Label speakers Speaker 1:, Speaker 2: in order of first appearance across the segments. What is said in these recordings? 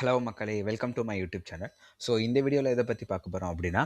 Speaker 1: Hello மக்களே welcome to my YouTube channel. So இந்த வீடியோவில் எதை பற்றி பார்க்க போகிறோம் அப்படின்னா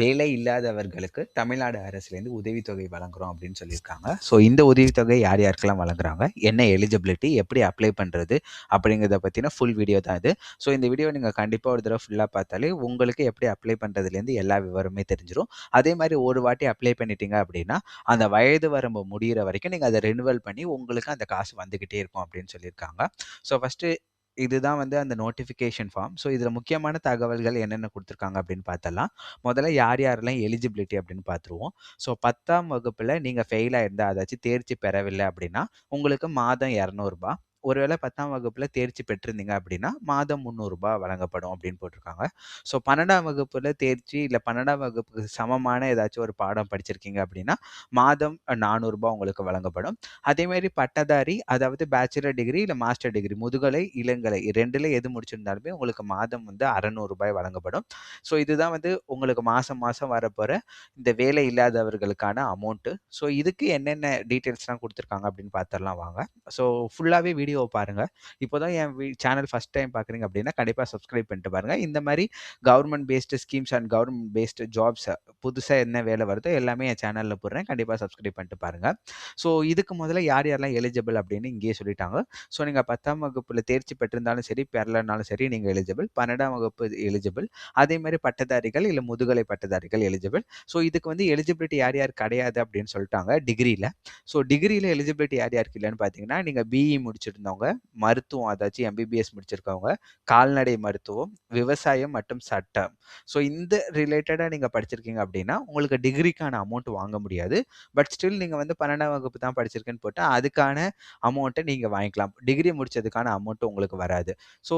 Speaker 1: வேலை இல்லாதவர்களுக்கு தமிழ்நாடு அரசுலேருந்து உதவித்தொகை வழங்குறோம் அப்படின்னு சொல்லியிருக்காங்க. ஸோ இந்த உதவித்தொகை யார் யாருக்கெல்லாம் வழங்குறாங்க? என்ன எலிஜிபிலிட்டி எப்படி அப்ளை பண்ணுறது அப்படிங்கிறத பற்றின ஃபுல் வீடியோ தான் இது. ஸோ இந்த வீடியோ நீங்கள் கண்டிப்பாக ஒரு தடவை ஃபுல்லாக பார்த்தாலே உங்களுக்கு எப்படி அப்ளை பண்ணுறதுலேருந்து எல்லா விவரமே தெரிஞ்சிடும் அதே மாதிரி ஒரு வாட்டி அப்ளை பண்ணிட்டீங்க அப்படின்னா அந்த வயது வரம்பு முடிகிற வரைக்கும் நீங்கள் அதை ரினுவல் பண்ணி உங்களுக்கு அந்த காசு வந்துக்கிட்டே இருக்கும் அப்படின்னு சொல்லியிருக்காங்க. ஸோ ஃபஸ்ட்டு இதுதான் வந்து அந்த நோட்டிஃபிகேஷன் ஃபார்ம் ஸோ இதில் முக்கியமான தகவல்கள் என்னென்ன கொடுத்துருக்காங்க அப்படின்னு பார்த்தலாம். முதல்ல யார் யாரெல்லாம் எலிஜிபிலிட்டி அப்படின்னு பார்த்துருவோம். ஸோ பத்தாம் வகுப்பில் நீங்கள் ஃபெயில் இருந்தால் அதாச்சும் தேர்ச்சி பெறவில்லை அப்படின்னா உங்களுக்கு மாதம் இரநூறுபா ஒருவேளை பத்தாம் வகுப்பில் தேர்ச்சி பெற்றிருந்தீங்க அப்படின்னா மாதம் முந்நூறுரூபா வழங்கப்படும் அப்படின்னு போட்டிருக்காங்க. ஸோ பன்னெண்டாம் வகுப்பில் தேர்ச்சி இல்லை பன்னெண்டாம் வகுப்புக்கு சமமான ஏதாச்சும் ஒரு பாடம் படிச்சிருக்கீங்க அப்படின்னா மாதம் நானூறுரூபா உங்களுக்கு வழங்கப்படும். அதேமாரி பட்டதாரி அதாவது பேச்சுலர் டிகிரி இல்லை மாஸ்டர் டிகிரி முதுகலை இளங்கலை ரெண்டில் எது முடிச்சிருந்தாலுமே உங்களுக்கு மாதம் வந்து அறநூறுபாய் வழங்கப்படும். ஸோ இதுதான் வந்து உங்களுக்கு மாதம் மாதம் வரப்போகிற இந்த வேலை இல்லாதவர்களுக்கான அமௌண்ட்டு ஸோ இதுக்கு என்னென்ன டீட்டெயில்ஸ்லாம் கொடுத்துருக்காங்க அப்படின்னு பார்த்துடலாம் வாங்க. ஸோ ஃபுல்லாகவே வீடியோவை பாருங்கள் இப்போ தான் என் சேனல் ஃபஸ்ட் டைம் பார்க்குறீங்க அப்படின்னா கண்டிப்பாக சப்ஸ்கிரைப் பண்ணிட்டு பாருங்கள் இந்த மாதிரி government based schemes and government based jobs புதுசாக என்ன வேலை வருதோ எல்லாமே என் சேனலில் போடுறேன். கண்டிப்பாக சப்ஸ்கிரைப் பண்ணிட்டு பாருங்கள் ஸோ இதுக்கு முதல்ல யார் யாரெல்லாம் எலிஜிபிள் அப்படின்னு இங்கேயே சொல்லிட்டாங்க. ஸோ நீங்கள் பத்தாம் வகுப்பில் தேர்ச்சி பெற்றிருந்தாலும் சரி பெறலனாலும் சரி நீங்கள் எலிஜிபிள் பன்னெண்டாம் வகுப்பு எலிஜிபிள் அதே மாதிரி பட்டதாரிகள் இல்லை முதுகலை பட்டதாரிகள் எலிஜிபிள் ஸோ இதுக்கு வந்து எலிஜிபிலிட்டி யார் யார் கிடையாது அப்படின்னு சொல்லிட்டாங்க டிகிரியில் ஸோ டிகிரியில் எலிஜிபிலிட்டி யார் யாருக்கு இல்லைன்னு பார்த்தீங்கன்னா நீங்கள் பிஇ முடிச்சிருந்தவங்க மருத்துவம் அதாச்சும் எம்பிபிஎஸ் முடிச்சிருக்கவங்க கால்நடை மருத்துவம் விவசாயம் மற்றும் சட்டம். ஸோ இந்த ரிலேட்டடாக நீங்கள் படிச்சிருக்கீங்க அப்படின்னா உங்களுக்கு டிகிரிக்கான அமௌண்ட் வாங்க முடியாது. பட் ஸ்டில் நீங்கள் வந்து பன்னெண்டாம் வகுப்பு தான் படிச்சிருக்கேன்னு போட்டால் அதுக்கான அமௌண்ட்டை நீங்கள் வாங்கிக்கலாம். டிகிரி முடிச்சதுக்கான அமௌண்ட்டு உங்களுக்கு வராது. ஸோ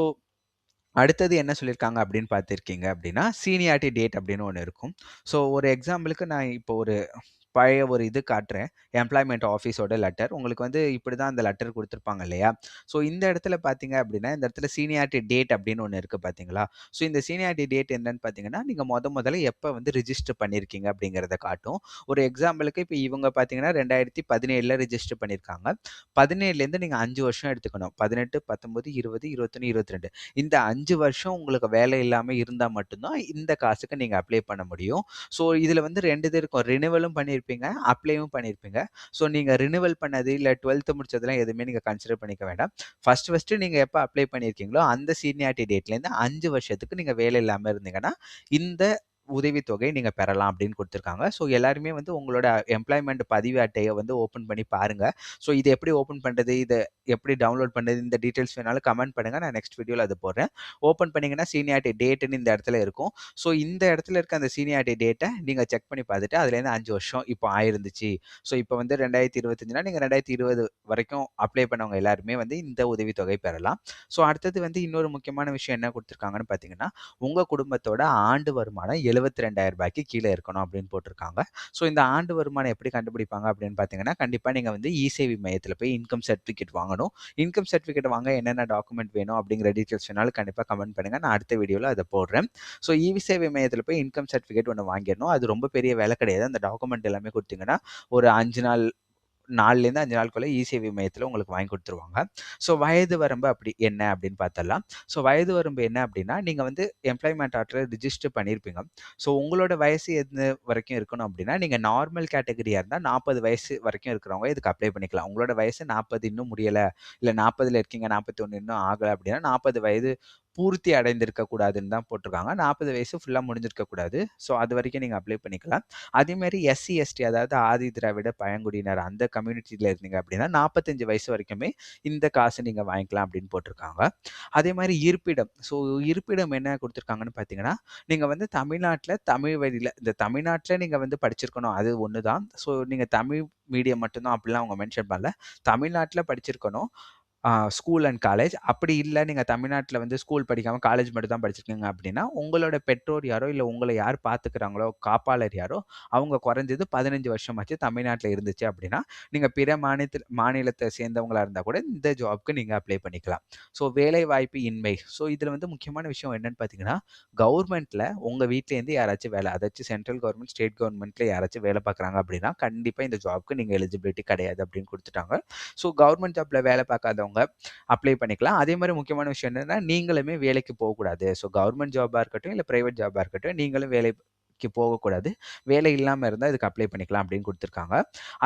Speaker 1: அடுத்தது என்ன சொல்லியிருக்காங்க அப்படின்னு பார்த்துருக்கீங்க அப்படின்னா சீனியாரிட்டி டேட் அப்படின்னு ஒன்று இருக்கும். ஸோ ஒரு எக்ஸாம்பிளுக்கு நான் இப்போ ஒரு பழைய ஒரு இது காட்டுறேன். எம்ப்ளாய்மெண்ட் ஆஃபீஸோட லெட்டர் உங்களுக்கு வந்து இப்படி தான் அந்த லெட்டர் கொடுத்துருப்பாங்க இல்லையா? ஸோ இந்த இடத்துல பார்த்தீங்க அப்படின்னா இந்த இடத்துல சீனியாரிட்டி டேட் அப்படின்னு ஒன்று இருக்குது பார்த்தீங்களா ஸோ இந்த சீனியாரிட்டி டேட் என்னன்னு பார்த்தீங்கன்னா நீங்கள் முத முதல்ல எப்போ வந்து ரிஜிஸ்டர் பண்ணியிருக்கீங்க அப்படிங்கிறத காட்டும். ஒரு எக்ஸாம்பிளுக்கு இப்போ இவங்க பார்த்தீங்கன்னா ரெண்டாயிரத்தி பதினேழில் ரிஜிஸ்டர் பண்ணியிருக்காங்க பதினேழுலேருந்து நீங்கள் அஞ்சு வருஷம் எடுத்துக்கணும். பதினெட்டு பத்தொம்பது இருபது இருபத்தொன்று இருபத்தி ரெண்டு இந்த அஞ்சு வருஷம் உங்களுக்கு வேலை இல்லாமல் இருந்தால் மட்டும்தான் இந்த காசுக்கு நீங்கள் அப்ளை பண்ண முடியும். ஸோ இதில் வந்து ரெண்டு இது இருக்கும். ரினிவலும் பண்ணியிருப்பீங்க அப்ளையும் பண்ணியிருப்பீங்க. ஸோ நீங்கள் ரினுவல் பண்ணது இல்லை டுவெல்த்து முடிச்சதெல்லாம் எதுவுமே நீங்கள் கன்சிடர் பண்ணிக்க வேண்டாம். ஃபர்ஸ்ட் ஃபஸ்ட்டு நீங்கள் எப்போ அப்ளை பண்ணியிருக்கீங்களோ அந்த சீனியாரிட்டி டேட்லேருந்து அஞ்சு வருஷத்துக்கு நீங்கள் வேலை இல்லாமல் இருந்தீங்கன்னா இந்த உதவித்தொகை நீங்கள் பெறலாம் அப்படின்னு கொடுத்துருக்காங்க. ஸோ எல்லாருமே வந்து உங்களோட எம்ப்ளாய்மெண்ட் பதிவு அட்டையை வந்து ஓப்பன் பண்ணி பாருங்கள் ஸோ இது எப்படி ஓப்பன் பண்ணுறது இதை எப்படி டவுன்லோட் பண்ணுறது இந்த டீட்டெயில்ஸ் வேணாலும் கமெண்ட் பண்ணுங்கள் நான் நெக்ஸ்ட் வீடியோவில் அது போடுறேன். ஓப்பன் பண்ணிங்கன்னா சீனியாரிட்டி டேட்டுன்னு இந்த இடத்துல இருக்கும். ஸோ இந்த இடத்துல இருக்க அந்த சீனியாரிட்டி டேட்டை நீங்கள் செக் பண்ணி பார்த்துட்டு அதுலேருந்து அஞ்சு வருஷம் இப்போ ஆயிருந்துச்சு. ஸோ இப்போ வந்து ரெண்டாயிரத்தி இருபத்தஞ்சுனா நீங்கள் ரெண்டாயிரத்தி இருபது வரைக்கும் அப்ளை பண்ணவங்க எல்லாருமே வந்து இந்த உதவித்தொகை பெறலாம். ஸோ அடுத்தது வந்து இன்னொரு முக்கியமான விஷயம் என்ன கொடுத்துருக்காங்கன்னு பார்த்தீங்கன்னா உங்கள் குடும்பத்தோட ஆண்டு வருமானம் எழுபத்தி ரெண்டாயிரம் ரூபாய்க்கு கீழே இருக்கணும் அப்படின்னு போட்டிருக்காங்க. ஸோ இந்த ஆண்டு வருமானம் எப்படி கண்டுபிடிப்பாங்க அப்படின்னு பார்த்தீங்கன்னா கண்டிப்பாக நீங்கள் வந்து இசேவி மையத்தில் போய் இன்கம் சர்டிஃபிகேட் வாங்கணும். இன்கம் சர்டிஃபிகேட் வாங்க என்னென்ன டாக்குமெண்ட் வேணும் அப்படிங்கிற டீட்டெயில்ஸ் வேணாலும் கண்டிப்பாக கமெண்ட் பண்ணுங்கள் நான் அடுத்த வீடியோவில் அதை போடுறேன். ஸோ இ சேவை மையத்தில் போய் இன்கம் சர்டிஃபிகேட் ஒன்று வாங்கிடணும். அது ரொம்ப பெரிய வேலை கிடையாது. அந்த டாக்குமெண்ட் எல்லாமே கொடுத்தீங்கன்னா ஒரு அஞ்சு நாள் நாலுலேருந்து அஞ்சு நாளுக்குள்ளே இசேவை மையத்தில் உங்களுக்கு வாங்கி கொடுத்துருவாங்க. ஸோ வயது வரம்பு அப்படி என்ன அப்படின்னு பார்த்தலாம் ஸோ வயது வரம்பு என்ன அப்படின்னா நீங்கள் வந்து எம்ப்ளாய்மெண்ட் ஆர்டரை ரிஜிஸ்டர் பண்ணியிருப்பீங்க. ஸோ உங்களோட வயசு எது வரைக்கும் இருக்கணும் அப்படின்னா நீங்கள் நார்மல் கேட்டகரியாக இருந்தால் நாற்பது வயசு வரைக்கும் இருக்கிறவங்க இதுக்கு அப்ளை பண்ணிக்கலாம். உங்களோட வயசு நாற்பது இன்னும் முடியலை. இல்லை நாற்பதில் இருக்கீங்க நாற்பத்தி ஒன்று இன்னும் ஆகலை அப்படின்னா நாற்பது வயது பூர்த்தி அடைந்திருக்க கூடாதுன்னு தான் போட்டிருக்காங்க. நாற்பது வயசு ஃபுல்லாக முடிஞ்சிருக்க கூடாது. ஸோ அது வரைக்கும் நீங்கள் அப்ளை பண்ணிக்கலாம். அதேமாதிரி எஸ்சி எஸ்டி அதாவது ஆதி திராவிட பழங்குடியினர் அந்த கம்யூனிட்டியில் இருந்தீங்க அப்படின்னா நாற்பத்தஞ்சு வயசு வரைக்குமே இந்த காசு நீங்கள் வாங்கிக்கலாம் அப்படின்னு போட்டிருக்காங்க. அதே மாதிரி இருப்பிடம். ஸோ இருப்பிடம் என்ன கொடுத்துருக்காங்கன்னு பார்த்தீங்கன்னா நீங்கள் வந்து தமிழ்நாட்டில் தமிழ் வழியில் இந்த தமிழ்நாட்டில் நீங்கள் வந்து படிச்சிருக்கணும். அது ஒன்று தான் ஸோ நீங்கள் தமிழ் மீடியம் மட்டும்தான் அப்படிலாம் அவங்க மென்ஷன் பண்ணல. தமிழ்நாட்டில் படிச்சிருக்கணும். ஸ்கூல் அண்ட் காலேஜ் அப்படி இல்லை நீங்கள் தமிழ்நாட்டில் வந்து ஸ்கூல் படிக்காமல் காலேஜ் மட்டும் தான் படிச்சிருக்கீங்க அப்படின்னா உங்களோட பெற்றோர் யாரோ இல்லை உங்களை யார் பார்த்துக்கிறாங்களோ காப்பாளர் யாரோ அவங்க குறைஞ்சது பதினஞ்சு வருஷமாச்சு தமிழ்நாட்டில் இருந்துச்சு அப்படின்னா நீங்கள் பிற மாநிலத்தில் மாநிலத்தை சேர்ந்தவங்களா இருந்தால் கூட இந்த ஜாப்க்கு நீங்கள் அப்ளை பண்ணிக்கலாம். ஸோ வேலை வாய்ப்பு இன்மை. ஸோ இதில் வந்து முக்கியமான விஷயம் என்னன்னு பார்த்தீங்கன்னா கவர்மெண்ட்டில் உங்கள் வீட்டிலேருந்து யாராச்சும் வேலை அதாச்சும் சென்ட்ரல் கவர்மெண்ட் ஸ்டேட் கவர்மெண்ட்டில் யாராச்சும் வேலை பார்க்குறாங்க அப்படின்னா கண்டிப்பாக இந்த ஜாப்க்கு நீங்கள் எலிஜிபிலிட்டி கிடையாது அப்படின்னு கொடுத்துட்டாங்க. ஸோ கவர்மெண்ட் ஜாப்பில் வேலை பார்க்காதவங்க இருக்கிறவங்க அப்ளை பண்ணிக்கலாம். அதே மாதிரி முக்கியமான விஷயம் என்னன்னா, நீங்களுமே வேலைக்கு போகக்கூடாது. ஸோ கவர்மெண்ட் ஜாப்பா இருக்கட்டும், இல்ல பிரைவேட் ஜாபாக இருக்கட்டும், நீங்களும் வேலை வேலைக்கு போகக்கூடாது. வேலை இல்லாமல் இருந்தால் இதுக்கு அப்ளை பண்ணிக்கலாம் அப்படின்னு கொடுத்துருக்காங்க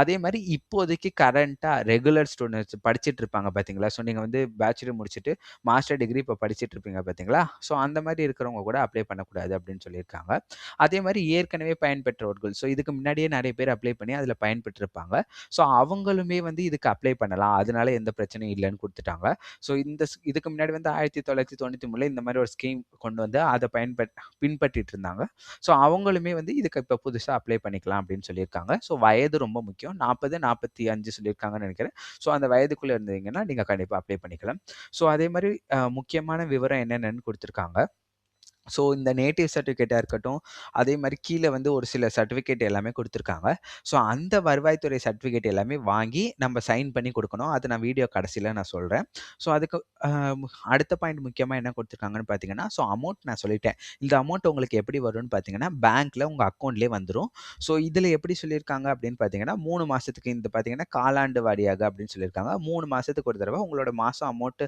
Speaker 1: அதே மாதிரி இப்போதைக்கு கரண்ட்டாக ரெகுலர் ஸ்டூடண்ட்ஸ் படிச்சுட்டு இருப்பாங்க பார்த்தீங்களா? ஸோ நீங்கள் வந்து பேச்சுலர் முடிச்சுட்டு மாஸ்டர் டிகிரி இப்போ படிச்சுட்டு இருப்பீங்க பார்த்தீங்களா? ஸோ அந்த மாதிரி இருக்கிறவங்க கூட அப்ளை பண்ணக்கூடாது அப்படின்னு சொல்லியிருக்காங்க. அதே மாதிரி ஏற்கனவே பயன்பெற்றவர்கள், ஸோ இதுக்கு முன்னாடியே நிறைய பேர் அப்ளை பண்ணி அதில் பயன்பெற்றிருப்பாங்க. ஸோ அவங்களுமே வந்து இதுக்கு அப்ளை பண்ணலாம். அதனால எந்த பிரச்சனையும் இல்லைன்னு கொடுத்துட்டாங்க ஸோ இந்த ஸ் இதுக்கு முன்னாடி வந்து 1993ல இந்த மாதிரி ஒரு ஸ்கீம் கொண்டு வந்து அதை பயன்பட் பின்பற்றிட்டு இருந்தாங்க. ஸோ அவங்க அவங்களுமே வந்து இதுக்கு இப்போ புதுசாக அப்ளை பண்ணிக்கலாம் அப்படின்னு சொல்லியிருக்காங்க. ஸோ வயது ரொம்ப முக்கியம். 40, 45 சொல்லியிருக்காங்கன்னு நினைக்கிறேன் ஸோ அந்த வயதுக்குள்ளே இருந்தீங்கன்னா, நீங்கள் கண்டிப்பாக அப்ளை பண்ணிக்கலாம். ஸோ அதே மாதிரி முக்கியமான விவரம் என்னென்னன்னு கொடுத்துருக்காங்க ஸோ இந்த நேட்டிவ் சர்டிஃபிகேட்டாக இருக்கட்டும், அதே மாதிரி கீழே வந்து ஒரு சில சர்டிஃபிகேட் எல்லாமே கொடுத்துருக்காங்க ஸோ அந்த வருவாய்த்துறை சர்டிஃபிகேட் எல்லாமே வாங்கி நம்ம சைன் பண்ணி கொடுக்கணும் அது நான் வீடியோ கடைசியில் நான் சொல்கிறேன் ஸோ அதுக்கு அடுத்த பாயிண்ட் முக்கியமாக என்ன கொடுத்துருக்காங்கன்னு பார்த்தீங்கன்னா, ஸோ அமௌண்ட் நான் சொல்லிட்டேன். இந்த அமௌண்ட் உங்களுக்கு எப்படி வரும்னு பார்த்தீங்கன்னா, பேங்க்கில் உங்கள் அக்கௌண்ட்லேயே வந்துடும் ஸோ இதில் எப்படி சொல்லியிருக்காங்க அப்படின்னு பார்த்தீங்கன்னா, மூணு மாதத்துக்கு இந்த பார்த்தீங்கன்னா, காலாண்டு வாரியாக அப்படின்னு சொல்லியிருக்காங்க. மூணு மாதத்துக்கு ஒரு தடவை உங்களோட மாதம் அமௌண்ட்டு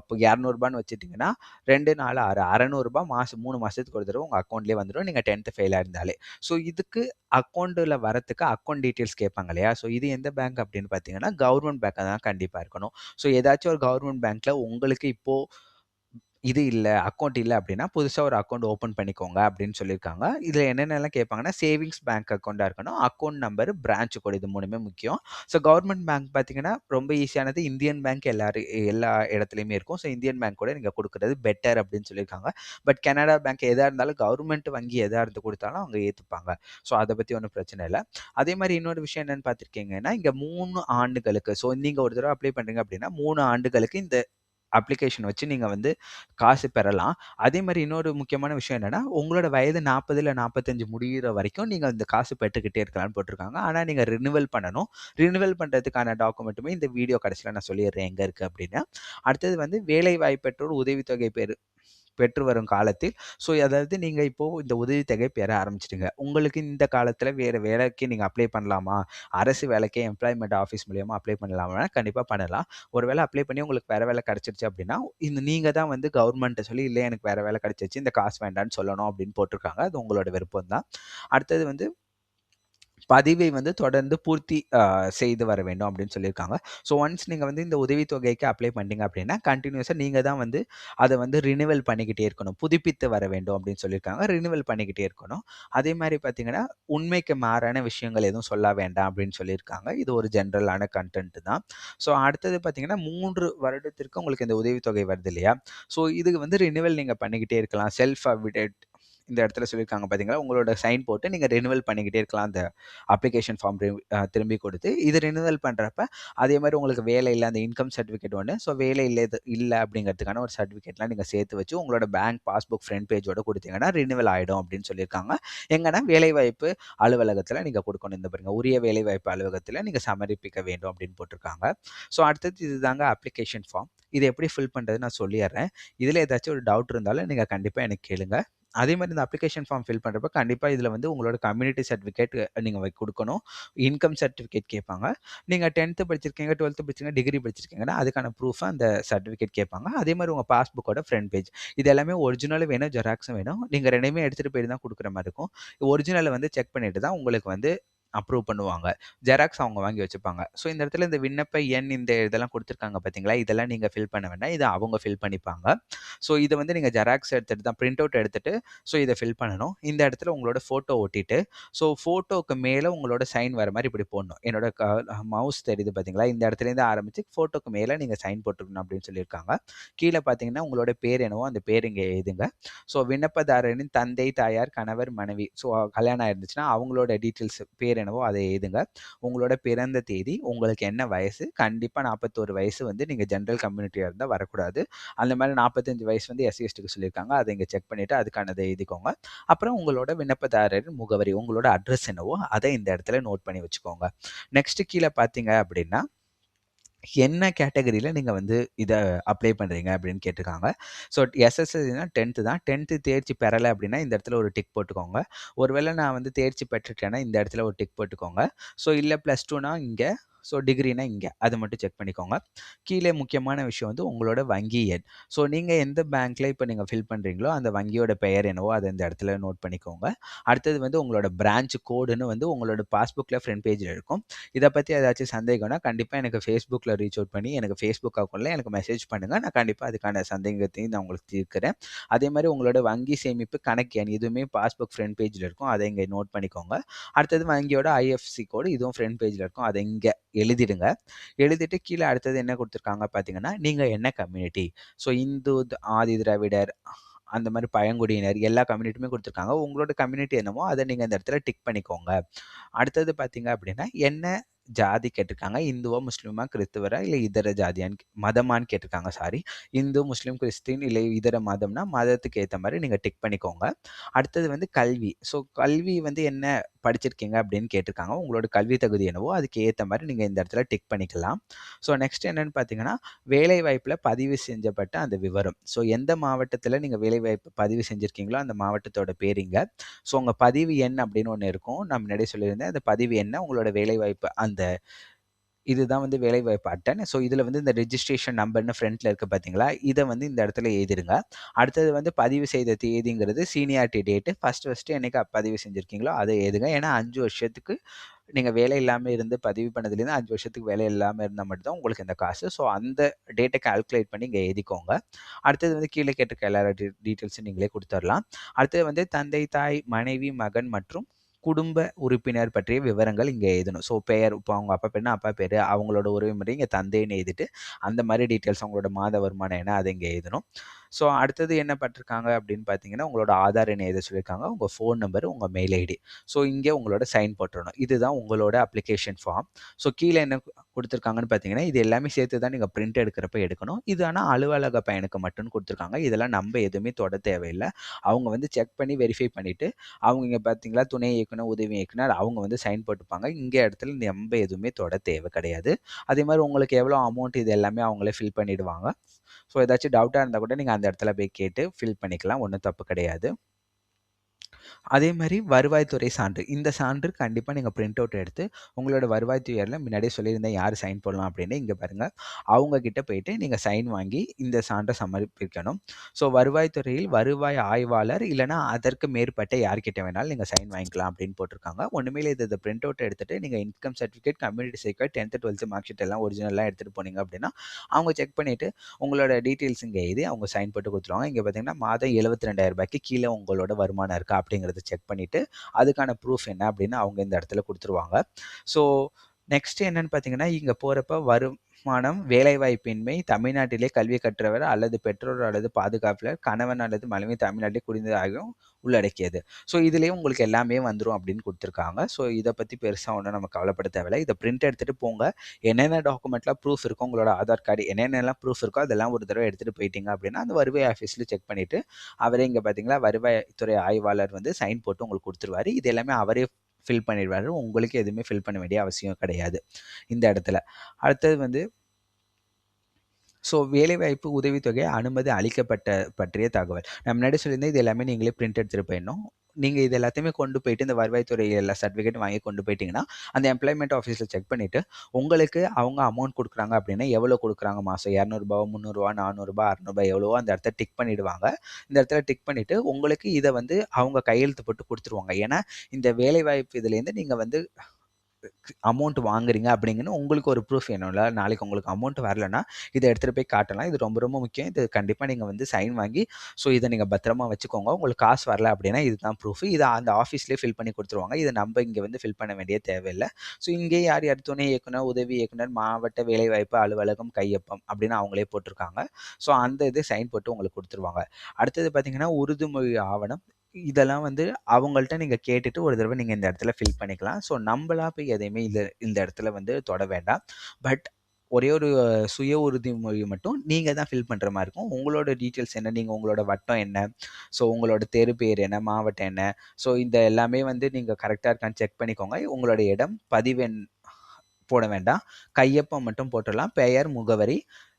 Speaker 1: இப்போ இரநூறுபான்னு வச்சுட்டிங்கன்னா ரெண்டு நாலு ஆறு அறநூறுபா மாதம் மாதம் மூணு மாதத்துக்கு ஒரு தடவை உங்கள் அக்கௌண்ட்லேயே வந்துரும். நீங்கள் டென்த்து ஃபெயிலாக இருந்தாலே. ஸோ இதுக்கு அக்கௌண்ட்டில் வரதுக்கு அக்கௌண்ட் டீட்டெயில்ஸ் கேட்பாங்க இல்லையா? ஸோ இது எந்த பேங்க் அப்படின்னு பார்த்தீங்கன்னா, கவர்மெண்ட் பேங்க்காக தான் கண்டிப்பாக இருக்கணும். ஸோ ஏதாச்சும் ஒரு கவர்மெண்ட் பேங்க்கில் உங்களுக்கு இப்போது இது இல்லை அக்கௌண்ட் இல்லை அப்படின்னா, புதுசாக ஒரு அக்கௌண்ட் ஓப்பன் பண்ணிக்கோங்க அப்படின்னு சொல்லியிருக்காங்க. இதில் என்னென்னலாம் கேட்பாங்கன்னா, சேவிங்ஸ் பேங்க் அக்கௌண்ட்டாக இருக்கணும். அக்கௌண்ட் நம்பர், பிரான்ச் கூட இது மூணுமே முக்கியம். ஸோ கவர்மெண்ட் பேங்க் பார்த்தீங்கன்னா, ரொம்ப ஈஸியானது இந்தியன் பேங்க் எல்லாரு எல்லா இடத்துலையுமே இருக்கும். ஸோ இந்தியன் பேங்க் கூட நீங்கள் கொடுக்குறது பெட்டர் அப்படின்னு சொல்லியிருக்காங்க. பட் கனடா பேங்க் எதாக இருந்தாலும் கவர்மெண்ட் வங்கி எதாக இருந்து கொடுத்தாலும் அவங்க ஏற்றுப்பாங்க ஸோ அதை பற்றி ஒன்றும் பிரச்சனை இல்லை அதே மாதிரி இன்னொரு விஷயம் என்னன்னு பார்த்துருக்கீங்கன்னா, இங்கே மூணு ஆண்டுகளுக்கு ஸோ நீங்கள் ஒரு தடவை அப்ளை பண்ணுறீங்க அப்படின்னா, மூணு ஆண்டுகளுக்கு இந்த அப்ளிகேஷன் வச்சு நீங்கள் வந்து காசு பெறலாம். அதே மாதிரி இன்னொரு முக்கியமான விஷயம் என்னென்னா உங்களோட வயது 40 இல்ல 45 முடியிற வரைக்கும் நீங்கள் இந்த காசு பெற்றுக்கிட்டே இருக்கலாம்னு போட்டிருக்காங்க. ஆனால் நீங்கள் ரினிவல் பண்ணணும். ரினிவல் பண்ணுறதுக்கான டாக்குமெண்ட்டுமே இந்த வீடியோ கடைசியில் நான் சொல்லிடுறேன் எங்கே இருக்குது அப்படின்னு. அடுத்தது வந்து வேலை வாய்ப்பற்றோர் உதவித்தொகை பெறு பெற்று வரும் காலத்தில் ஸோ அதாவது நீங்கள் இப்போது இந்த உதவித்தொகை பெற ஆரம்பிச்சிடுங்க உங்களுக்கு இந்த காலத்தில் வேறு வேலைக்கு நீங்கள் அப்ளை பண்ணலாமா? அரசு வேலைக்கு எம்ப்ளாய்மெண்ட் ஆஃபீஸ் மூலியமாக அப்ளை பண்ணலாமா கண்டிப்பாக பண்ணலாம். ஒரு வேலை அப்ளை பண்ணி உங்களுக்கு வேறு வேலை கிடச்சிருச்சு அப்படின்னா, இந்த நீங்கள் தான் வந்து கவர்மெண்ட்டை சொல்லி, இல்லை எனக்கு வேறு வேலை கிடச்சிருச்சு இந்த காசு வேண்டான்னு சொல்லணும் அப்படின்னு போட்டிருக்காங்க. அது உங்களோட விருப்பம் தான். அடுத்தது வந்து பதிவை வந்து தொடர்ந்து பூர்த்தி செய்து வர வேண்டும் அப்படின்னு சொல்லியிருக்காங்க. ஸோ ஒன்ஸ் நீங்கள் வந்து இந்த உதவித்தொகைக்கு அப்ளை பண்ணிட்டீங்க அப்படின்னா, கண்டினியூஸாக நீங்கள் தான் வந்து அதை வந்து ரினிவல் பண்ணிக்கிட்டே இருக்கணும். புதுப்பித்து வர வேண்டும் அப்படின்னு சொல்லியிருக்காங்க. ரினிவல் பண்ணிக்கிட்டே இருக்கணும். அதே மாதிரி பார்த்தீங்கன்னா, உண்மைக்கு மாறான விஷயங்கள் எதுவும் சொல்ல வேண்டாம் அப்படின்னு சொல்லியிருக்காங்க. இது ஒரு ஜென்ரலான கன்டென்ட் தான். ஸோ அடுத்தது பார்த்தீங்கன்னா, மூன்று வருடத்திற்கு உங்களுக்கு இந்த உதவித்தொகை வருது இல்லையா? ஸோ இதுக்கு வந்து ரினிவல் நீங்கள் பண்ணிக்கிட்டே இருக்கலாம். செல்ஃப் அஃபிடேட் இந்த இடத்துல சொல்லியிருக்காங்க பார்த்தீங்களா? உங்களோட சைன் போட்டு நீங்கள் ரினிவல் பண்ணிக்கிட்டே இருக்கலாம். அந்த அப்ளிகேஷன் ஃபார்ம் திரும்பி கொடுத்து. இது ரினிவல் பண்ணுறப்ப அதே மாதிரி உங்களுக்கு வேலை இல்லை அந்த இன்கம் சர்டிஃபிகேட் ஒன்று ஸோ வேலை இல்லை இது அப்படிங்கிறதுக்கான ஒரு சர்டிஃபிகேட்லாம் நீங்கள் சேர்த்து வச்சு உங்களோட பேங்க் பாஸ்புக் ஃப்ரண்ட் பேஜோட கொடுத்தீங்கன்னா ரினிவல் ஆகிடும் அப்படின்னு சொல்லியிருக்காங்க. எங்கன்னா வேலைவாய்ப்பு அலுவலகத்தில் நீங்கள் கொடுக்கணும் இந்த பாருங்க உரிய வேலைவாய்ப்பு அலுவலகத்தில் நீங்கள் சமர்ப்பிக்க வேண்டும் அப்படின்னு போட்டிருக்காங்க. ஸோ அடுத்தது இதுதாங்க அப்ளிகேஷன் ஃபார்ம். இதை எப்படி ஃபில் பண்ணுறது நான் சொல்லிடுறேன் இதில் ஏதாச்சும் ஒரு டவுட் இருந்தாலும் நீங்கள் கண்டிப்பாக எனக்கு கேளுங்கள் அதே மாதிரி இந்த அப்ளிகேஷன் ஃபார்ம் ஃபில் பண்ணுறப்ப கண்டிப்பாக இதில் வந்து உங்களோட கம்யூனிட்டி சர்டிஃபிகேட் நீங்கள் கொடுக்கணும் இன்கம் சர்டிஃபிகேட் கேட்பாங்க. நீங்கள் டென்த்து படிச்சிருக்கீங்க, 12த் படிச்சிருக்கீங்க, டிகிரி படிச்சிருக்கீங்கன்னா, அதுக்கான ப்ரூஃபாக அந்த சர்டிஃபிகேட் கேட்பாங்க. அதே மாதிரி உங்கள் பாஸ்புக்கோட ஃப்ரண்ட் பேஜ். இது எல்லாமே ஒரிஜினலும் வேணும், ஜெராக்ஸும் வேணும். நீங்கள் ரெண்டுமே எடுத்துகிட்டு போயிட்டு தான் கொடுக்குற மாதிரி இருக்கும். ஒரிஜினலை வந்து செக் பண்ணிட்டு தான் உங்களுக்கு வந்து அப்ரூவ் பண்ணுவாங்க. ஜெராக்ஸ் அவங்க வாங்கி வச்சுப்பாங்க. ஸோ இந்த இடத்துல இந்த விண்ணப்ப எண் இந்த இதெல்லாம் கொடுத்துருக்காங்க பார்த்தீங்களா? இதெல்லாம் நீங்கள் ஃபில் பண்ண வேண்டாம். இதை அவங்க ஃபில் பண்ணிப்பாங்க. ஸோ இதை வந்து நீங்கள் ஜெராக்ஸ் எடுத்துட்டு தான் பிரிண்ட் அவுட் எடுத்துட்டு, ஸோ இதை ஃபில் பண்ணணும். இந்த இடத்துல உங்களோட ஃபோட்டோ ஒட்டிட்டு, ஸோ ஃபோட்டோக்கு மேலே உங்களோட சைன் வர மாதிரி இப்படி போடணும். என்னோட க மவுஸ் தெரியுது பார்த்தீங்களா? இந்த இடத்துலேருந்து ஆரம்பித்து ஃபோட்டோக்கு மேலே நீங்கள் சைன் போட்டுக்கணும் அப்படின்னு சொல்லியிருக்காங்க. கீழே பார்த்தீங்கன்னா, உங்களோட பேர் என்னவோ அந்த பேர் இங்கே எழுதுங்க. ஸோ விண்ணப்பதாரரின் தந்தை, தாயார், கணவர், மனைவி ஸோ கல்யாணம் இருந்துச்சுன்னா அவங்களோட டீட்டெயில்ஸ் பேர் என்னவோ அதை எழுதுங்க. உங்களோட பிறந்த தேதி, உங்களுக்கு என்ன வயசு, கண்டிப்பாக நாற்பத்தோரு வயசு வந்து நீங்கள் ஜென்ரல் கம்யூனிட்டியா இருந்தால் வரக்கூடாது. அந்த மாதிரி நாற்பத்தஞ்சு வயசு வந்து எஸ்சிஎஸ்டிக்கு சொல்லியிருக்காங்க. அதை இங்கே செக் பண்ணிவிட்டு அதுக்கானதை எழுதிக்கோங்க. அப்புறம் உங்களோட விண்ணப்பதாரரின் முகவரி, உங்களோட அட்ரஸ் என்னவோ அதை இந்த இடத்துல நோட் பண்ணி வச்சுக்கோங்க. நெக்ஸ்ட் கீழே பார்த்தீங்க அப்படின்னா, என்ன கேட்டகரியில் நீங்கள் வந்து இதை அப்ளை பண்ணுறீங்க அப்படின்னு கேட்டிருக்காங்க. ஸோ எஸ்எஸ்எஸ்னா டென்த்து தான். 10த் தேர்ச்சி பெறலை அப்படின்னா, இந்த இடத்துல ஒரு டிக் போட்டுக்கோங்க. ஒருவேளை நான் வந்து தேர்ச்சி பெற்றுட்டேன்னா, இந்த இடத்துல ஒரு டிக் போட்டுக்கோங்க. ஸோ இல்லை ப்ளஸ் டூனா இங்கே ஸோ டிகிரினா இங்கே. அது மட்டும் செக் பண்ணிக்கோங்க. கீழே முக்கியமான விஷயம் வந்து உங்களோட வங்கி எண். ஸோ நீங்கள் எந்த பேங்க்கில் இப்போ நீங்கள் ஃபில் பண்ணுறீங்களோ அந்த வங்கியோட பெயர் என்னவோ அதை இந்த இடத்துல நோட் பண்ணிக்கோங்க. அடுத்தது வந்து உங்களோட பிரான்ச் கோடுன்னு வந்து உங்களோட பாஸ்புக்கில் ஃப்ரண்ட் பேஜில் இருக்கும். இதை பற்றி ஏதாச்சும் சந்தேகம்னா கண்டிப்பாக எனக்கு ஃபேஸ்புக்கில் ரீச் அவுட் பண்ணி எனக்கு ஃபேஸ்புக் அக்கௌண்ட்டில் எனக்கு மெசேஜ் பண்ணுங்கள் நான் கண்டிப்பாக அதுக்கான சந்தேகத்தையும் நான் உங்களுக்கு தீர்க்கிறேன். அதே மாதிரி உங்களோட வங்கி சேமிப்பு கணக்கு எண் இதுவுமே பாஸ்புக் ஃப்ரண்ட் பேஜில் இருக்கும். அதை இங்கே நோட் பண்ணிக்கோங்க. அடுத்தது வங்கியோட ஐஎஃப்சி கோடு இதுவும் ஃப்ரண்ட் பேஜில் இருக்கும். அதை இங்கே எழுதிடுங்க. எழுதிட்டு கீழே அடுத்தது என்ன கொடுத்துருக்காங்க பார்த்தீங்கன்னா நீங்கள் என்ன கம்யூனிட்டி ஸோ இந்து ஆதி திராவிடர் அந்த மாதிரி பழங்குடியினர் எல்லா கம்யூனிட்டியுமே கொடுத்துருக்காங்க. உங்களோட கம்யூனிட்டி என்னமோ அதை நீங்கள் இந்த இடத்துல டிக் பண்ணிக்கோங்க. அடுத்தது பார்த்தீங்க அப்படின்னா என்ன ஜாதி கேட்டிருக்காங்க. இந்துவா முஸ்லீமா கிறிஸ்துவரா இல்லை இதர ஜாதியான்னு மதமான்னு கேட்டிருக்காங்க சாரி இந்து முஸ்லீம் கிறிஸ்டின் இல்லை இதர மதம்னா மதத்துக்கு ஏற்ற மாதிரி நீங்கள் டிக் பண்ணிக்கோங்க. அடுத்தது வந்து கல்வி. ஸோ கல்வி வந்து என்ன படிச்சிருக்கீங்க அப்படின்னு கேட்டிருக்காங்க. உங்களோட கல்வி தகுதி என்னவோ அதுக்கு ஏற்ற மாதிரி நீங்கள் இந்த இடத்துல டிக் பண்ணிக்கலாம். ஸோ நெக்ஸ்ட் என்னென்னு பார்த்தீங்கன்னா வேலை வாய்ப்பில் பதிவு செஞ்சப்பட்ட அந்த விவரம். ஸோ எந்த மாவட்டத்தில் நீங்கள் வேலை வாய்ப்பு பதிவு செஞ்சுருக்கீங்களோ அந்த மாவட்டத்தோட பேரிங்க. ஸோ உங்கள் பதிவு எண் அப்படின்னு ஒன்று இருக்கும். நான் முன்னாடியே சொல்லியிருந்தேன். அந்த பதிவு என்ன? உங்களோட வேலைவாய்ப்பு அந்த இதுதான் வந்து வேலைவாய்ப்பு அட்டன் ஸோ இதில் வந்து இந்த ரெஜிஸ்ட்ரேஷன் நம்பர்னு ஃப்ரண்ட்டில் இருக்க பார்த்தீங்களா இதை வந்து இந்த இடத்துல எழுதிடுங்க அடுத்தது வந்து பதிவு செய்த தேதிங்கிறது சீனியாரிட்டி டேட்டு ஃபஸ்ட்டு ஃபஸ்ட்டு என்னைக்கு பதிவு செஞ்சுருக்கீங்களோ அதை எழுதுங்க. ஏன்னா அஞ்சு வருஷத்துக்கு நீங்கள் வேலை இல்லாமல் இருந்து பதிவு பண்ணதுலேருந்து அஞ்சு வருஷத்துக்கு வேலை இல்லாமல் இருந்தால் மட்டும்தான் உங்களுக்கு இந்த காசு. ஸோ அந்த டேட்டை கால்குலேட் பண்ணி இங்கே எழுதிக்கோங்க. அடுத்தது வந்து கீழே கேட்டிருக்க எல்லா டீட்டெயில்ஸும் நீங்களே கொடுத்துடலாம். அடுத்தது வந்து தந்தை தாய் மனைவி மகன் மற்றும் குடும்ப உறுப்பினர் பற்றிய விவரங்கள் இங்கே எழுதணும். ஸோ பெயர் இப்போ அவங்க அப்பா பேர்னா அப்பா பேர் அவங்களோட உறவுமுறை இங்கே தந்தைன்னு எழுதிட்டு அந்த மாதிரி டீட்டெயில்ஸ் அவங்களோட மாத வருமானம் என்ன அதை இங்கே எழுதணும். ஸோ அடுத்தது என்ன பண்ணிருக்காங்க அப்படின்னு பார்த்தீங்கன்னா உங்களோட ஆதார் எண்ணை எதை சொல்லியிருக்காங்க? உங்கள் ஃபோன் நம்பர் உங்கள் மெயில் ஐடி ஸோ இங்கே உங்களோட சைன் போட்டுடணும் இதுதான் உங்களோட அப்ளிகேஷன் ஃபார்ம் ஸோ கீழே என்ன கொடுத்துருக்காங்கன்னு பார்த்தீங்கன்னா இது எல்லாமே சேர்த்து தான் நீங்கள் பிரிண்ட் எடுக்கிறப்ப எடுக்கணும். இது ஆனால் அலுவலக பயனுக்கு மட்டும் கொடுத்துருக்காங்க. இதெல்லாம் நம்ம எதுவுமே தொட தேவையில்லை. அவங்க வந்து செக் பண்ணி வெரிஃபை பண்ணிவிட்டு அவங்க இங்கே பார்த்தீங்களா துணை இயக்குனர் உதவி இயக்குனர் அவங்க வந்து சைன் போட்டுப்பாங்க. இங்கே இடத்துல நம்ம எதுவுமே தொட தேவை கிடையாது. அதே மாதிரி உங்களுக்கு எவ்வளோ அமௌண்ட் இது எல்லாமே அவங்களே ஃபில் பண்ணிவிடுவாங்க ஸோ ஏதாச்சும் டவுட்டாக இருந்தால் கூட நீங்கள் அந்த இடத்துல போய் கேட்டு ஃபில் பண்ணிக்கலாம். ஒன்றும் தப்பு கிடையாது. அதே மாதிரி வருவாய்த்துறை சான்று. இந்த சான்று கண்டிப்பாக நீங்கள் பிரிண்ட் அவுட் எடுத்து உங்களோட வருவாய்த்துறையில் முன்னாடியே சொல்லியிருந்தேன் யார் சைன் போடலாம் அப்படின்னு இங்கே பாருங்கள் அவங்கக்கிட்ட போயிட்டு நீங்கள் சைன் வாங்கி இந்த சான்றை சமர்ப்பிக்கணும். ஸோ வருவாய்த்துறையில் வருவாய் ஆய்வாளர் இல்லைனா அதற்கு மேற்பட்ட யார்கிட்ட வேணாலும் நீங்கள் சைன் வாங்கிக்கலாம் அப்படின்னு போட்டிருக்காங்க. ஒன்றுமே இது இதை பிரிண்ட் அவுட் எடுத்துகிட்டு நீங்கள் income certificate community certificate tenth twelfth mark sheet எல்லாம் ஒரிஜினலாக எடுத்துகிட்டு போனீங்க அப்படின்னா அவங்க செக் பண்ணிவிட்டு உங்களோட டீட்டெயில்ஸ் இங்கே எழுதி அவங்க சைன் போட்டு கொடுத்துருவாங்க. இங்கே பார்த்தீங்கன்னா மாதம் எழுபத்தி ரெண்டாயிரம் ரூபாய்க்கு கீழே உங்களோட வருமானம் இருக்கா அப்படிங்கிறத செக் பண்ணிவிட்டு அதுக்கான ப்ரூஃப் என்ன அப்படின்னு அவங்க இந்த இடத்துல கொடுத்துருவாங்க. ஸோ நெக்ஸ்ட் என்னன்னு பார்த்தீங்கன்னா இங்கே போகிறப்ப வருமானம் வேலைவாய்ப்பின்மை தமிழ்நாட்டிலே கல்வி கற்றவர் அல்லது பெற்றோர் அல்லது பாதுகாப்பில் கணவன் அல்லது மனைவி தமிழ்நாட்டிலே குடிந்ததாகவும் உள்ளடக்கியது. ஸோ இதுலேயும் உங்களுக்கு எல்லாமே வந்துடும் அப்படின்னு கொடுத்துருக்காங்க. ஸோ இதை பற்றி பெருசாக ஒன்றும் நம்ம கவலைப்பட தேவையில்லை. இதை பிரிண்ட் எடுத்துகிட்டு போங்க. என்னென்ன டாக்குமெண்ட்லாம் ப்ரூஃப் இருக்கோ உங்களோட ஆதார் கார்டு என்னென்னலாம் ப்ரூஃப் இருக்கோ அதெல்லாம் ஒரு தடவை எடுத்துகிட்டு போயிட்டீங்க அப்படின்னா அந்த வருவாய் ஆஃபீஸில் செக் பண்ணிவிட்டு அவரே இங்கே பார்த்தீங்களா வருவாய்த்துறை ஆய்வாளர் வந்து சைன் போட்டு உங்களுக்கு கொடுத்துருவாரு. இது எல்லாமே அவரே ஃபில் பண்ணிடுவார். உங்களுக்கு எதுவுமே ஃபில் பண்ண வேண்டிய அவசியம் கிடையாது இந்த இடத்துல. அடுத்தது வந்து ஸோ வேலைவாய்ப்பு உதவித்தொகை அனுமதி அளிக்கப்பட்ட பற்றிய தகவல். நான் முன்னாடி சொல்லியிருந்தேன் இது எல்லாமே நீங்களே பிரிண்ட் எடுத்துகிட்டு போயிடணும். நீங்கள் இது எல்லாத்தையுமே கொண்டு போயிட்டு இந்த வருவாய்த்துறை எல்லா சர்டிஃபிகேட் வாங்கி கொண்டு போயிட்டீங்கன்னா அந்த எம்ப்ளாய்மெண்ட் ஆஃபீஸில் செக் பண்ணிவிட்டு உங்களுக்கு அவங்க அமௌண்ட் கொடுக்குறாங்க அப்படின்னா எவ்வளோ கொடுக்குறாங்க மாதம் இரநூறுபா முந்நூறுரூவா நானூறுரூபா அறநூறுபா எவ்வளோ அந்த இடத்த டிக் பண்ணிவிடுவாங்க இந்த இடத்துல டிக் பண்ணிவிட்டு உங்களுக்கு இதை வந்து அவங்க கையெழுத்து போட்டு கொடுத்துருவாங்க. ஏன்னா இந்த வேலைவாய்ப்பு இதுலேருந்து நீங்கள் வந்து அமௌண்ட் வாங்குறீங்க அப்படிங்கன்னு உங்களுக்கு ஒரு ப்ரூஃப் வேணும்ல. நாளைக்கு உங்களுக்கு அமௌண்ட் வரலன்னா இதை எடுத்துகிட்டு போய் காட்டலாம். இது ரொம்ப ரொம்ப முக்கியம். இது கண்டிப்பாக நீங்கள் வந்து சைன் வாங்கி ஸோ இதை நீங்கள் பத்திரமா வச்சுக்கோங்க. உங்களுக்கு காசு வரல அப்படின்னா இதுதான் ப்ரூஃப் இதை அந்த ஆஃபீஸ்லேயே ஃபில் பண்ணி கொடுத்துருவாங்க. இதை நம்ம இங்கே வந்து ஃபில் பண்ண வேண்டிய தேவையில்லை. ஸோ இங்கே யார் யார் துணை இயக்குனர் உதவி இயக்குனர் மாவட்ட வேலைவாய்ப்பு அலுவலகம் கையொப்பம் அப்படின்னு அவங்களே போட்டிருக்காங்க. ஸோ அந்த இது சைன் போட்டு உங்களுக்கு கொடுத்துருவாங்க. அடுத்தது பார்த்தீங்கன்னா உறுதிமொழி ஆவணம். இதெல்லாம் வந்து அவங்கள்ட்ட நீங்கள் கேட்டுட்டு ஒரு தடவை நீங்கள் இந்த இடத்துல ஃபில் பண்ணிக்கலாம். ஸோ நம்மளா போய் எதையுமே இந்த இந்த இடத்துல வந்து தொட வேண்டாம். பட் ஒரே ஒரு சுய உறுதிமொழி மட்டும் நீங்கள் தான் ஃபில் பண்ணுற மாதிரி இருக்கும். உங்களோட டீட்டெயில்ஸ் என்ன? நீங்கள் உங்களோட வட்டம் என்ன? ஸோ உங்களோட தெரு பேர் என்ன? மாவட்டம் என்ன? ஸோ இந்த எல்லாமே வந்து நீங்கள் கரெக்டாக இருக்கான்னு செக் பண்ணிக்கோங்க. உங்களோட இடம் பதிவெண் போட வேண்டாம். கையொப்பம் மட்டும் போட்டுடலாம். பெயர் முகவரி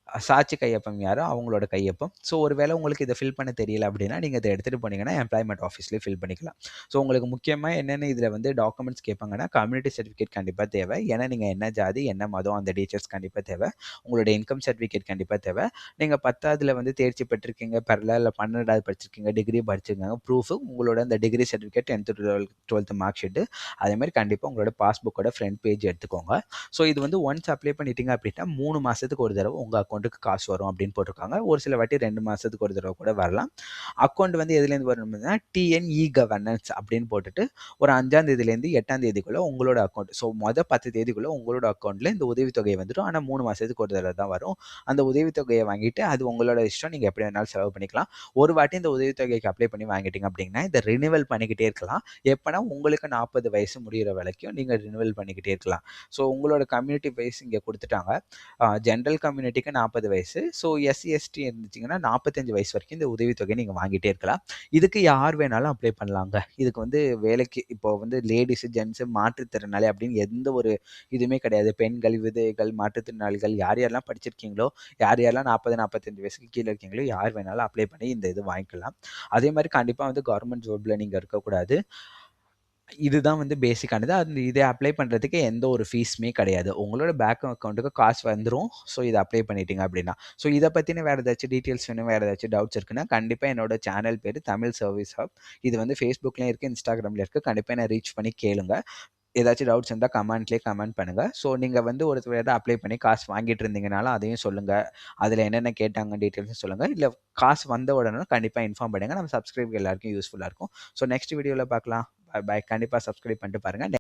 Speaker 1: சாட்சி கையொப்பம் யாரோ? அவங்களோட கையொப்பம். ஸோ ஒரு வேளை உங்களுக்கு இதை ஃபில் பண்ண தெரியல அப்படின்னா நீங்கள் இதை எடுத்துகிட்டு போனீங்கன்னா எம்ப்ளாய்மெண்ட் ஆஃபீஸ்லேயே ஃபில் பண்ணிக்கலாம். ஸோ உங்களுக்கு முக்கியமாக என்னென்ன இதில் வந்து டாக்குமெண்ட்ஸ் கேட்பாங்கன்னா கம்யூனிட்டி சர்டிஃபிகேட் கண்டிப்பாக தேவை. ஏன்னா நீங்கள் என்ன ஜாதி என்ன மதம் அந்த டீச்சர்ஸ் கண்டிப்பாக தேவை. உங்களோட இன்கம் சர்டிஃபிகேட் கண்டிப்பாக தேவை. நீங்கள் பத்தாவதுல வந்து தேர்ச்சி பெற்றிருக்கீங்க பரல இல்லை பன்னெண்டாவது படிச்சிருக்கீங்க டிகிரி படிச்சிருக்காங்க ப்ரூஃபு உங்களோட அந்த degree certificate tenth twelve twelfth mark sheet அதேமாதிரி கண்டிப்பாக உங்களோட பாஸ்புக்கோட ஃப்ரண்ட் பேஜ் எடுத்துக்கோங்க. ஸோ இது வந்து ஒன்ஸ் அப்ளை பண்ணிட்டீங்க அப்படின்னா மூணு மாதத்துக்கு ஒரு தடவை உங்கள் அக்கௌண்ட்டுக்கு காசு வரும் அப்படின்னு போட்டிருக்காங்க. ஒரு சில வாட்டி ரெண்டு மாதத்துக்கு ஒரு தடவை கூட வரலாம். அக்கௌண்ட் வந்து எதுலேருந்து வரணும்னா டிஎன்இ கவர்னன்ஸ் அப்படின்னு போட்டுட்டு ஒரு அஞ்சாம் தேதியிலேருந்து எட்டாம் தேதிக்குள்ளே உங்களோட அக்கௌண்ட் ஸோ மொதல் பத்து தேதிக்குள்ளே உங்களோட அக்கௌண்ட்டில் இந்த உதவித்தொகை வந்துடும். ஆனால் மூணு மாதத்துக்கு ஒரு தடவை தான் வரும். அந்த உதவித்தொகையை வாங்கிட்டு அது உங்களோட இஷ்டம். நீங்கள் எப்படி வேணாலும் செலவு பண்ணிக்கலாம். ஒரு வாட்டி இந்த உதவித்தொகைக்கு அப்ளை பண்ணி வாங்கிட்டீங்க அப்படின்னா இதை ரினிவல் பண்ணிக்கிட்டே இருக்கலாம். எப்போனா உங்களுக்கு நாற்பது வயசு முடிகிற வரைக்கும் நீங்கள் ரினிவல் பண்ணிக்கிட்டே இருக்கலாம். ஸோ உங்களோட கம்யூனிட்டி வைஸ் இங்கே கொடுத்துட்டாங்க. ஜென்ரல் கம்யூனிட்டிக்கு நாற்பது வயசு. ஸோ எஸ்சி எஸ்டி இருந்துச்சிங்கன்னா நாற்பத்தஞ்சு வயசு வரைக்கும் இந்த உதவித்தொகை நீங்கள் வாங்கிட்டே இருக்கலாம். இதுக்கு யார் வேணாலும் அப்ளை பண்ணலாங்க. இதுக்கு வந்து வேலைக்கு இப்போ வந்து லேடிஸு ஜென்ஸு மாற்றுத்திறனாளி அப்படின்னு எந்த ஒரு இதுவுமே கிடையாது. பெண்கள் விதைகள் மாற்றுத்திறனாளிகள் யார் யாரெல்லாம் படிச்சிருக்கீங்களோ யார் யாரெல்லாம் நாற்பது நாற்பத்தஞ்சு வயசுக்கு கீழே இருக்கீங்களோ யார் வேணாலும் அப்ளை பண்ணி இந்த இது வாங்கிக்கலாம். அதே மாதிரி கண்டிப்பாக வந்து கவர்மெண்ட் ஜாபில் நீங்கள் இருக்கக்கூடாது. இதுதான் வந்து பேசிக்கானது அந்த இதை அப்ளை பண்ணுறதுக்கு எந்த ஒரு ஃபீஸுமே கிடையாது. உங்களோட பேங்க் அக்கௌண்ட்டுக்கு காசு வந்துடும் ஸோ இதை அப்ளை பண்ணிட்டீங்க அப்படின்னா. ஸோ இதை பற்றின வேறு ஏதாச்சும் டீட்டெயில்ஸ் வேணும் வேறு ஏதாச்சும் டவுட்ஸ் இருக்குன்னா கண்டிப்பாக என்னோட சேனல் பேர் தமிழ் சர்வீஸ் ஹப் இது வந்து ஃபேஸ்புக்லேயும் இருக்குது இன்ஸ்டாகிராமில் இருக்குது கண்டிப்பாக என்ன ரீச் பண்ணி கேளுங்க. ஏதாச்சும் டவுட்ஸ் இருந்தால் கமெண்ட்லேயே கமெண்ட் பண்ணுங்கள் ஸோ நீங்கள் வந்து ஒரு தடவை அப்ளை பண்ணி காசு வாங்கிட்டு இருந்தீங்கனாலும் அதையும் சொல்லுங்கள் அதில் என்னென்ன கேட்டாங்க டீட்டெயில்ஸும் சொல்லுங்கள் இல்லை காசு வந்த உடனே கண்டிப்பாக இன்ஃபார்ம் பண்ணுங்கள் நம்ம சப்ஸ்கிரைப் எல்லாருக்கும் யூஸ்ஃபுல்லாக இருக்கும். ஸோ நெக்ஸ்ட் வீடியோவில் பார்க்கலாம். பாய் கண்டிப்பாக சப்ஸ்கிரைப் பண்ணிட்டு பாருங்கள்